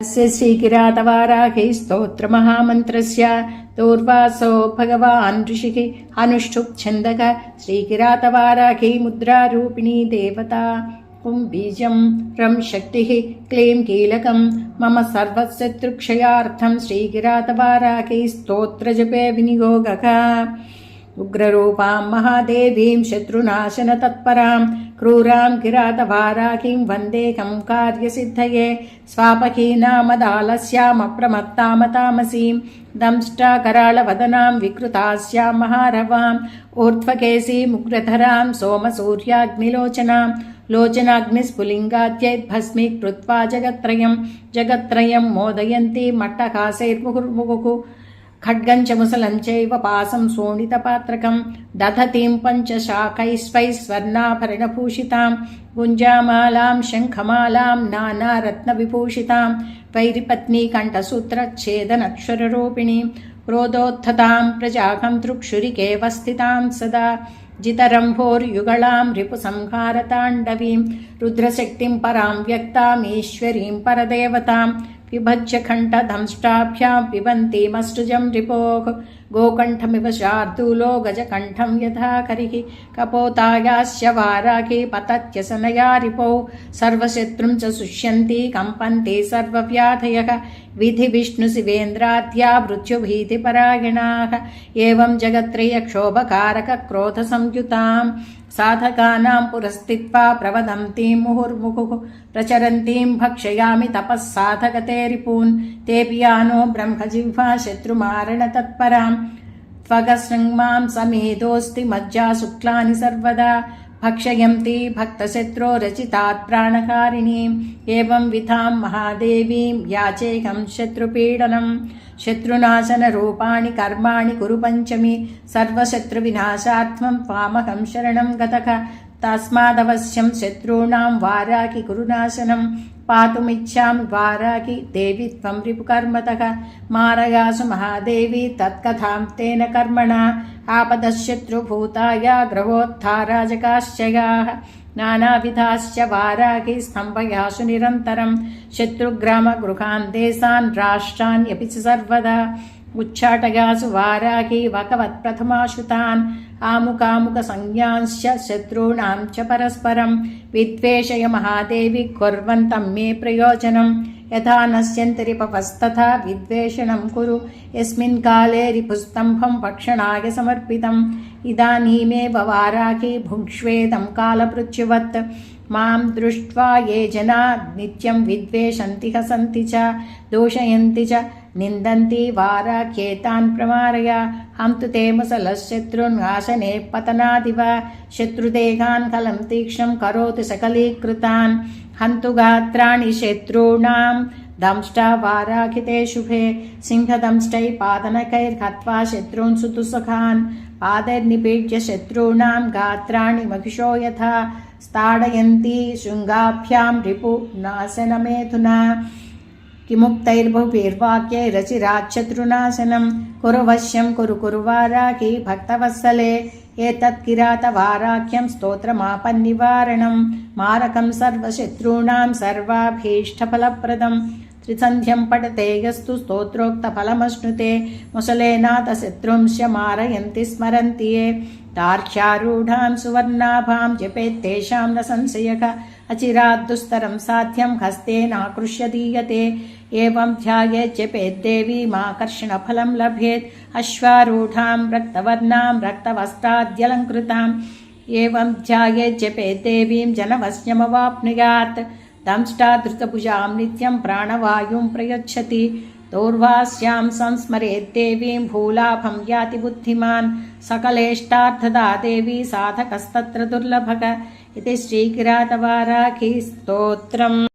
अस्य श्रीकिरातवाराहे स्तोत्रमहामन्त्रस्य दूर्वासो भगवान् ऋषिः अनुष्ठुप् छन्दः श्रीकिरातवाराहे मुद्रारूपिणी देवता। ॐ बीजं रं शक्तिः, क्लीं कीलकं। मम सर्वशत्रुक्षयार्थं श्रीकिरातवाराहे स्तोत्रजपे विनियोगः। उग्ररूपां महादेवीं शत्रुनाशनतत्परां क्रूरां किरातवाराकीं वन्देकं कार्यसिद्धये स्वापकीनामदालस्यामप्रमत्तामतामसीं दंष्टाकराळवदनां विकृतास्यां महारवाम् ऊर्ध्वकेशीमुग्रधरां सोमसूर्याग्निलोचनां लोचनाग्निस्फुलिङ्गाद्यैर्भस्मीकृत्वा जगत्त्रयं जगत्त्रयं मोदयन्ती मट्टहासैर्मुहुर्मुहुः ఖడ్గంచ ముసలంచైవ పాసం శోణితపాత్రకం దధతీం పంచశాఖైస్వై స్వర్ణాభరణభూషితాం గుంజామాలాం శంఖమాలాం నానారత్నవిభూషితాం వైరిపత్నీకంఠసూత్రచ్ఛేదనక్షరరూపిణీం క్రోధోత్థతాం ప్రజాకం దృక్షురికేవ స్థితాం సదా జితరంభోర్యుగళాం రిపుసంహారతాండవీం రుద్రశక్తిం పరాం వ్యక్తామీశ్వరీం పరదేవతాం व्यक्तामीश्वरीं परदेवतां विभज्य कण्ठदंष्टाभ्यां पिबन्तीमष्टुजं रिपोः गोकण्ठमिव शार्दूलो गजकण्ठं यथा करिः कपोतायास्य वाराही पतत्यसनया रिपौ सर्वशत्रुं च शुष्यन्ति कम्पन्ति सर्वव्याधयः विधिविष्णुशिवेन्द्राद्या मृत्युभीतिपरायणाः एवं जगत्त्रयक्षोभकारकक्रोधसंयुताम् साधकानां पुरस्थित्वा प्रवदन्तीं मुहुर्मुहुः प्रचरन्तीं भक्षयामि तपः साधकते रिपून् तेऽपि यानो ब्रह्मजिह्वा शत्रुमारणतत्परां त्वगसृङ्मां समेदोऽस्ति मज्जा शुक्लानि सर्वदा भक्षयन्ति भक्तशत्रो रचितात् प्राणकारिणीम् एवं विधां महादेवीं याचेकं शत्रुपीडनम् शत्रुनाशनरूपाणि कर्माणि कुरु पञ्चमी सर्वशत्रुविनाशार्थं त्वामहं शरणं गतः తస్మాదవశ్యం శత్రూణాం వారాకి గురునాశనం పాతుమిచ్చామి వారాకి దేవి త్వం రిపుకర్మత. మారయాసు మహాదేవి తత్కథాం తేన కర్మణ ఆపదశత్రుభూతాయ గ్రహోత్థారాజకాశ్చయా. నానావిధాశ్చ వారాహి స్తంభయాసు నిరంతరం. శత్రుగ్రామగృహాన్ దేశాన్ రాష్ట్రాన్యపి సర్వదా. उच्चाटयासु वाराहि वकवत्प्रथमाश्रुतान् आमुकामुकसंज्ञांश्च शत्रूणां च परस्परं विद्वेषय महादेवि कुर्वन्तं मे प्रयोजनं यथा नश्यन्ति रिपवस्तथा विद्वेषणं कुरु यस्मिन् काले रिपुस्तम्भं भक्षणाय समर्पितम् इदानीमेव वाराहि भुङ्क्ष्वेदं कालपृच्छुवत् मां दृष्ट्वा ये जना नित्यं विद्वेषन्ति हसन्ति च दूषयन्ति నిందంతి వారాఖ్యేతాన్ ప్రమారయ హంతు తే ముసలశత్రున్ ఆసనే పతనాదివ శత్రుదేహాన్ కలం తీక్షం కరోతి సకలీకృతాన్ హంతు గాత్రాణి శత్రూణాం దంష్టా వారాఖితే శుభే సింహదంష్టై పాదనకైర్హత్వా శత్రూన్ సుతుసుఖాన్ పాదైర్నిపీడ్య శత్రూణాం గాత్రాణి మహిషో యథా స్థాడయంతి శృంగాభ్యాం రిపు నాశనమేధునా नाशनमेधुना किमुक्तैर्बहुभिर्वाक्यैरचिराच्छत्रुनाशनं कुरु वश्यं कुरु कुरु वाराखि भक्तवत्सले एतत् किरातवाराख्यं स्तोत्रमापन्निवारणं मारकं सर्वशत्रूणां सर्वाभीष्टफलप्रदं त्रिसन्ध्यं पठते यस्तु स्तोत्रोक्तफलमश्नुते मुसलेनाथशत्रुंश्च मारयन्ति स्मरन्ति ये तार्क्ष्यारूढां सुवर्णाभां जपेत्तेषां न संशयः। अचिराद्दुस्तरं साध्यं हस्तेनाकृष्य दीयते एवं ध्यायेत् जपेद्देवीमाकर्षणफलं लभेत्। अश्वारूढां रक्तवर्णां रक्तवस्त्राद्यलङ्कृताम्। एवं ध्यायेत् जपेद्देवीं जनवश्यमवाप्नुयात् दंष्टाधृतभुजां नित्यं प्राणवायुं प्रयच्छति। दौर्वास्यां संस्मरेद्देवीं भूलाभं याति बुद्धिमान् सकलेष्टार्थदा देवी साधकस्तत्र दुर्लभक इति श्रीकिरातवाराखी स्तोत्रम्